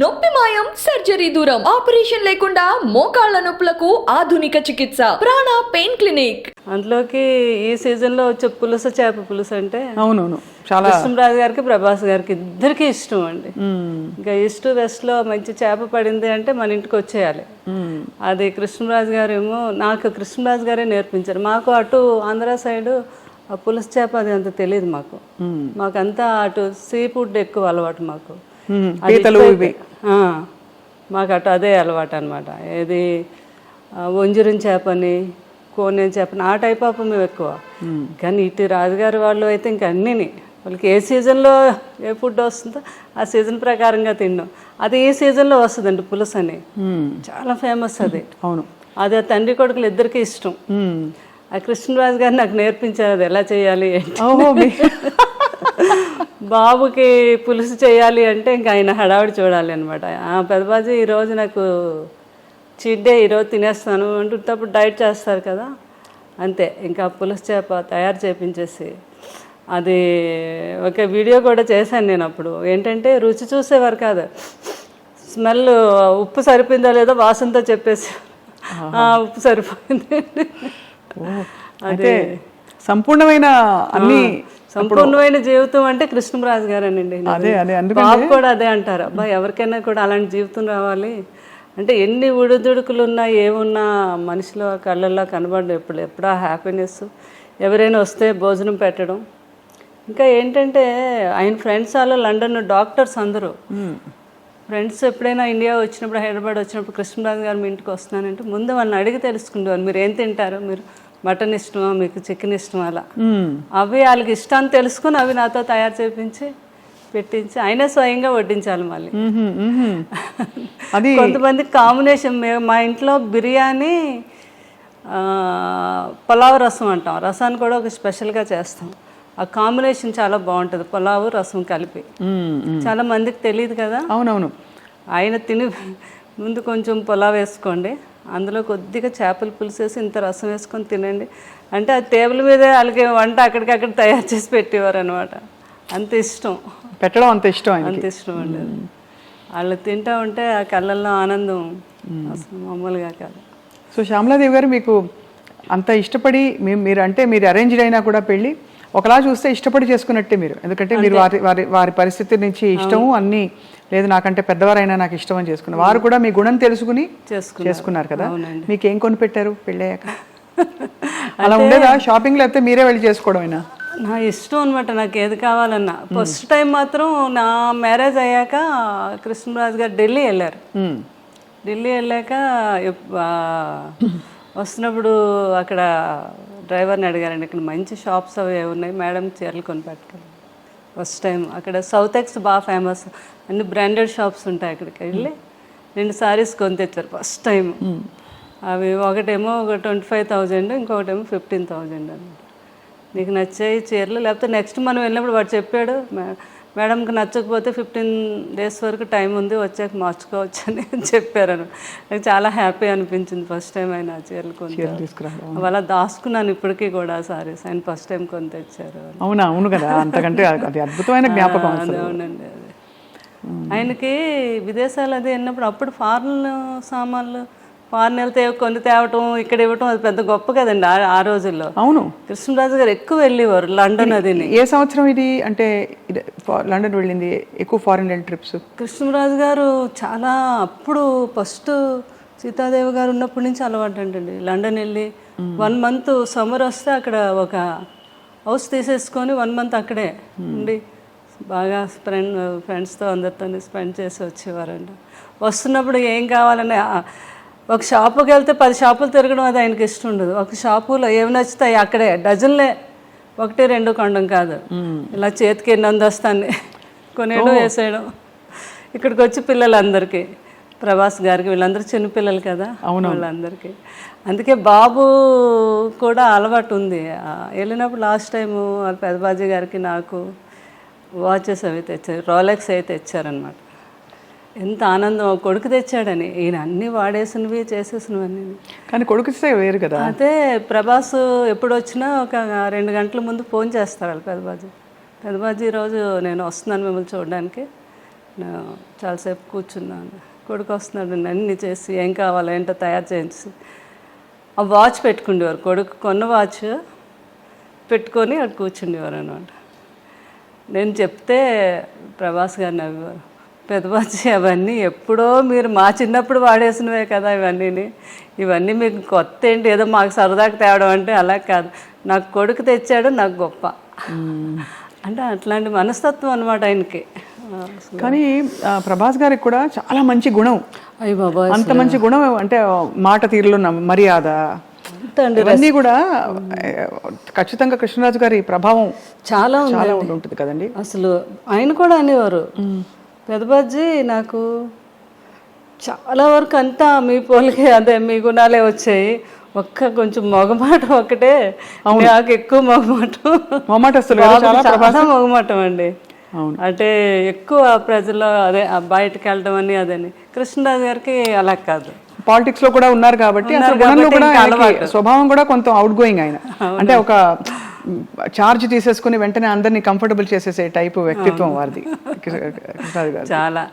నొప్పి మాయం సర్జరీ దూరం ఆపరేషన్ లేకుండా మోకాళ్ళ నొప్పులకు ఆధునిక చికిత్స. ప్రాణ పెయిన్ క్లినిక్. అందులోకి ఈ సీజన్లో వచ్చే పులుస చేప పులుసు అంటే అవునవును. చాలా కృష్ణరాజు గారికి ప్రభాస్ గారికి ఇద్దరికి ఇష్టం అండి. ఇంకా ఈస్ట్ వెస్ట్లో మంచి చేప పడింది అంటే మన ఇంటికి వచ్చేయాలి. అది కృష్ణరాజు గారు ఏమో నాకు కృష్ణరాజు గారే నేర్పించారు. మాకు అటు ఆంధ్ర సైడ్ ఆ పులుసు చేప అది అంత తెలియదు మాకు. మాకంతా అటు సీ ఫుడ్ ఎక్కువ అలవాటు మాకు. పీతలు ఇవి. మాకు అటు అదే అలవాటు అనమాట ఏది వంజరం చేపని కోనేం చేపని ఆ టైప్ ఆఫ్ మేము ఎక్కువ. కానీ ఇటు రాజుగారి వాళ్ళు అయితే ఇంక అన్నీని. వాళ్ళకి ఏ సీజన్లో ఏ ఫుడ్ వస్తుందో ఆ సీజన్ ప్రకారంగా తిన్నాం. అది ఈ సీజన్లో వస్తుందండి పులుసు అని. చాలా ఫేమస్ అది. అవును. అది ఆ తండ్రి కొడుకులు ఇద్దరికి ఇష్టం. ఆ కృష్ణరాజు గారు నాకు నేర్పించారు అది ఎలా చేయాలి బాబుకి పులుసు చేయాలి అంటే ఇంకా ఆయన హడావిడి చూడాలి అనమాట పెద్దబాజీ ఈరోజు నాకు చీట్ డే ఈరోజు తినేస్తాను అంటున్నప్పుడు డైట్ చేస్తారు కదా. అంతే ఇంకా పులుసు చేప తయారు చేపించేసి అది ఒక వీడియో కూడా చేశాను నేను అప్పుడు. ఏంటంటే రుచి చూసేవారు కాదు. స్మెల్ ఉప్పు సరిపోయిందా లేదో వాసనతో చెప్పేసి. "ఆ, ఉప్పు సరిపోయింది. అయితే సంపూర్ణమైన అన్ని సంపూర్ణమైన జీవితం అంటే కృష్ణరాజు గారేనండి అదే అదే బాబు కూడా అదే అంటారు. అబ్బా ఎవరికైనా కూడా అలాంటి జీవితం రావాలి. అంటే ఎన్ని ఉడుదుడుకులు ఉన్నా ఏమున్నా మనిషిలో కళ్ళల్లో కనబడడం ఎప్పుడు ఎప్పుడా హ్యాపీనెస్ ఎవరైనా వస్తే భోజనం పెట్టడం. ఇంకా ఏంటంటే ఆయన ఫ్రెండ్స్ వాళ్ళు లండన్ డాక్టర్స్ అందరూ. ఫ్రెండ్స్ ఎప్పుడైనా ఇండియా వచ్చినప్పుడు హైదరాబాద్ వచ్చినప్పుడు కృష్ణరాజు గారు మీ ఇంటికి వస్తున్నానంటే ముందు వాళ్ళని అడిగి తెలుసుకుంటారు మీరు ఏం తింటారు? మీరు మటన్ ఇష్టమా మీకు చికెన్ ఇష్టమా అలా. అవి వాళ్ళకి ఇష్టాన్ని తెలుసుకుని అవి నాతో తయారు చేపించి పెట్టించి అయినా స్వయంగా వడ్డించాలి మళ్ళీ. అది కొంతమంది కాంబినేషన్ మేము మా ఇంట్లో బిర్యానీ పులావ్ రసం అంటాం. రసాన్ని కూడా ఒక స్పెషల్గా చేస్తాం. ఆ కాంబినేషన్ చాలా బాగుంటుంది పులావ్ రసం కలిపి. చాలా మందికి తెలియదు కదా? అవునవును. ఆయన తిని ముందు కొంచెం పులావ్ వేసుకోండి. అందులో కొద్దిగా చేపల పులుసు వేసి ఇంత రసం వేసుకొని తినండి. అంటే ఆ టేబుల్ మీదే వాళ్ళకి వంట అక్కడికక్కడ తయారు చేసి పెట్టేవారు అనమాట అంత ఇష్టం. పెట్టడం అంత ఇష్టం అంత ఇష్టం అండి. వాళ్ళు తింటా ఉంటే ఆ కళ్ళల్లో ఆనందం అసలు మామూలుగా కాదు. సో శ్యామలాదేవి గారు మీకు అంత ఇష్టపడి మీరు అంటే మీరు అరేంజ్డ్ అయినా కూడా పెళ్ళి ఒకలా చూస్తే ఇష్టపడి చేసుకున్నట్టే మీరు. ఎందుకంటే మీరు వారి వారి వారి పరిస్థితి నుంచి ఇష్టము అన్ని లేదు నాకంటే పెద్దవారైనా నాకు ఇష్టం అని చేసుకున్నారు. వారు కూడా మీ గుణం తెలుసుకుని చేసుకున్నారు. కదా. మీకు ఏం కొని పెట్టారు పెళ్ళయ్యాక? అలా ఉండేదా? షాపింగ్ లేకపోతే మీరే వెళ్ళి చేసుకోవడమేనా? నా ఇష్టం అనమాట నాకు ఏది కావాలన్నా. ఫస్ట్ టైం మాత్రం నా మ్యారేజ్ అయ్యాక కృష్ణరాజు గారు ఢిల్లీ వెళ్ళారు. ఢిల్లీ వెళ్ళాక వస్తున్నప్పుడు అక్కడ డ్రైవర్ని అడిగారండి ఇక్కడ మంచి షాప్స్ అవి ఉన్నాయి మేడం చీరలు కొని పెట్టుకోండి ఫస్ట్ టైం. అక్కడ సౌత్ ఎక్స్ బాగా ఫేమస్. అన్ని బ్రాండెడ్ షాప్స్ ఉంటాయి అక్కడికి వెళ్ళి రెండు సారీస్ కొని తెచ్చారు ఫస్ట్ టైం. అవి ఒకటేమో ఒక ట్వంటీ ఫైవ్ థౌజండ్ ఇంకొకటేమో ఫిఫ్టీన్ థౌజండ్ అనమాట నీకు నచ్చాయి చీరలు లేకపోతే నెక్స్ట్ మనం వెళ్ళినప్పుడు వాడు చెప్పాడు "మే- మేడంకి నచ్చకపోతే ఫిఫ్టీన్ డేస్ వరకు టైం ఉంది వచ్చాక మార్చుకోవచ్చు అని చెప్పారు. నాకు చాలా హ్యాపీ అనిపించింది ఫస్ట్ టైం ఆయన చీరలు కొని అలా దాచుకున్నాను ఇప్పటికీ కూడా సారీస్. ఆయన ఫస్ట్ టైం కొని తెచ్చారు. అవునా? అవును కదా. అంతకంటే అది అద్భుతమైన జ్ఞాపకం అదే అవునండి అదే. ఆయనకి విదేశాలు అది వెళ్ళినప్పుడు అప్పుడు ఫారెన్ సామాన్లు ఫారెన్ వెళ్తే కొన్ని తేవటం ఇక్కడ ఇవ్వటం అది పెద్ద గొప్ప కదండి ఆ- రోజుల్లో. అవును. కృష్ణరాజు గారు ఎక్కువ వెళ్ళేవారు లండన్ అదిని. ఏ సంవత్సరం ఇది? అంటే లండన్ వెళ్ళింది ఎక్కువ ఫారిన్ ట్రిప్స్ కృష్ణరాజు గారు చాలా అప్పుడు ఫస్ట్ సీతాదేవి గారు ఉన్నప్పటి నుంచి అలవాటు అంటండి లండన్ వెళ్ళి వన్ మంత్ సమ్మర్ వస్తే అక్కడ ఒక హౌస్ తీసేసుకొని వన్ మంత్ అక్కడే ఉండి బాగా ఫ్రెండ్ ఫ్రెండ్స్తో అందరితో స్పెండ్ చేసి వచ్చేవారండి. వస్తున్నప్పుడు ఏం కావాలని ఒక షాపుకి వెళ్తే పది షాపులు తిరగడం అది ఆయనకి ఇష్టం ఉండదు. ఒక షాపులో ఏమి నచ్చుతాయి అక్కడే డజన్లే ఒకటి రెండు కొండం కాదు. ఇలా చేతికి ఎన్ని అందొస్తాన్ని. కొనేయడం వేసేయడం. ఇక్కడికి వచ్చి పిల్లలందరికీ ప్రభాస్ గారికి వీళ్ళందరూ చిన్నపిల్లలు కదా వాళ్ళందరికీ. అందుకే బాబు కూడా అలవాటు ఉంది. వెళ్ళినప్పుడు లాస్ట్ టైము వాళ్ళ పెదబాజీ గారికి నాకు వాచెస్ అవి తెచ్చారు రోలెక్స్ అవి తెచ్చారనమాట ఎంత ఆనందం. కొడుకు తెచ్చాడని. ఈయన అన్నీ వాడేసినవి చేసేసినవన్నీ. కానీ కొడుకుస్తే వేరు కదా. అదే ప్రభాస్ ఎప్పుడు వచ్చినా ఒక రెండు గంటల ముందు ఫోన్ చేస్తారు వాళ్ళు పెద్దబాజీ పెద్దబాజీ ఈరోజు నేను వస్తున్నాను మిమ్మల్ని చూడడానికి. చాలాసేపు కూర్చున్నాను. కొడుకు వస్తున్నాడు అన్నీ చేసి ఏం కావాలో ఏంటో తయారు చేసి ఆ వాచ్ పెట్టుకుండేవారు. కొడుకు కొన్న వాచ్ పెట్టుకొని అక్కడ కూర్చుండేవారు అనమాట నేను చెప్తే ప్రభాస్ గారు నవ్వేవారు. పెద్దబాచి అవన్నీ ఎప్పుడో మీరు మా చిన్నప్పుడు వాడేసినవే కదా ఇవన్నీని. ఇవన్నీ మీకు కొత్త ఏంటి? ఏదో మాకు సరదాకి తేవడం అంటే అలా కాదు. నాకు కొడుకు తెచ్చాడు నాకు గొప్ప. అంటే అట్లాంటి మనస్తత్వం అనమాట ఆయనకి. కానీ ప్రభాస్ గారికి కూడా చాలా మంచి గుణం. అయ్యి బాబా అంత మంచి గుణం అంటే మాట తీరులో మర్యాద. ఇవన్నీ కూడా ఖచ్చితంగా కృష్ణరాజు గారి ప్రభావం చాలా ఉంటుంది కదండి. అసలు ఆయన కూడా అనేవారు. పెదబాజీ నాకు చాలా వరకు అంతా మీ పోలికే అదే మీ గుణాలే వచ్చాయి. ఒక్క కొంచెం మొగమాటం ఒకటే. నాకు ఎక్కువ మొగమాటం. చాలా మొగమాటం అండి. అంటే ఎక్కువ ప్రజల్లో అదే బయటకు వెళ్ళడం అని అదని. కృష్ణరాజు గారికి అలా కాదు. పాలిటిక్స్లో కూడా ఉన్నారు కాబట్టి. స్వభావం కూడా కొంత అవుట్ గోయింగ్ ఆయన అంటే ఒక చార్జ్ తీసేసుకుని వెంటనే అందరినీ కంఫర్టబుల్ చేసేసే టైపు వ్యక్తిత్వం వారిది. చాలా.